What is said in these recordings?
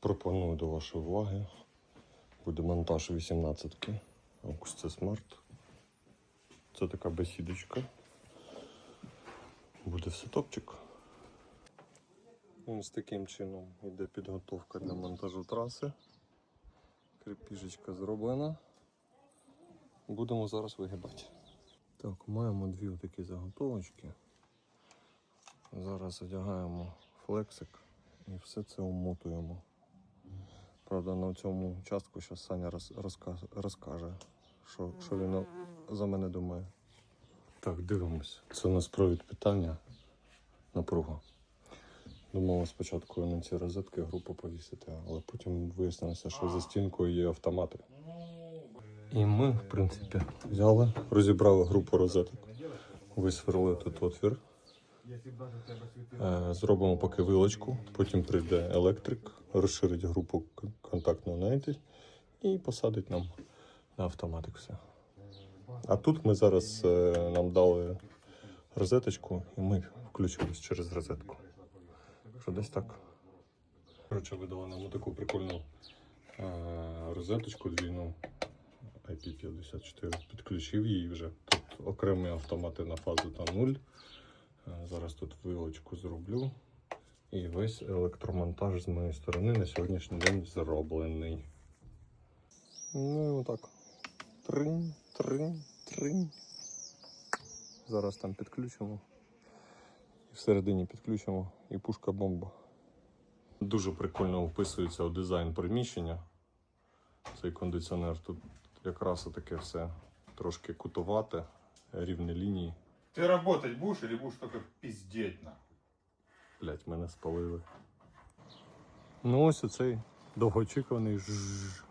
Пропоную до вашої уваги. Буде монтаж 18-ки. Це смарт. Це така бесідочка. Буде все топчик. Ось таким чином йде підготовка для монтажу траси. Крепіжечка зроблена. Будемо зараз вигибати. Так, маємо дві такі заготовочки. Зараз одягаємо флексик і все це умотуємо. Правда, на цьому участку зараз Саня розкаже, що, що він за мене думає. Так, дивимось. Це у нас провід питання напруга. Думали спочатку на ці розетки групу повісити, але потім вияснилося, що за стінкою є автомати. І ми, в принципі, взяли, розібрали групу розеток, висверлили тут отвір. Е, Зробимо поки вилочку, потім прийде електрик, розширить групу к- контактну і посадить нам на автоматик все. А тут ми зараз е, нам дали розеточку, і ми включились через розетку. Що десь так. Коротше, видали нам таку прикольну е, розеточку двійну IP54. Підключив її вже. Тут окремі автомати на фазу та 0. Е, Зараз тут вилочку зроблю. І весь електромонтаж з моєї сторони на сьогоднішній день зроблений. Ну і отак. Тринь, тринь, тринь. Зараз там підключимо. І всередині підключимо і пушка бомба. Дуже прикольно вписується у дизайн приміщення. Цей кондиціонер тут якраз таке все трошки кутувате, рівні лінії. Ты работать будешь или будешь только пиздеть нахуй? Блять, мене спалили. Ну ось оцей довгоочікуваний жжж.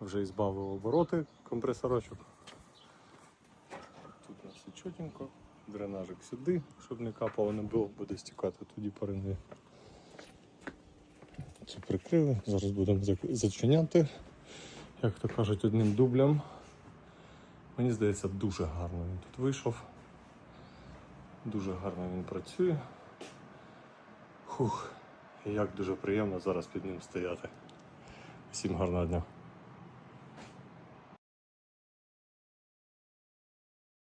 Вже збавив обороти компресорочок. Тут у нас і чотенько, дренажик сюди, щоб не капало не було, буде стікати тоді парини. Це прикрили, зараз будемо зачиняти, як то кажуть, одним дублем. Мені здається, дуже гарно він тут вийшов. Дуже гарно він працює. Хух, як дуже приємно зараз під ним стояти. Всім гарного дня.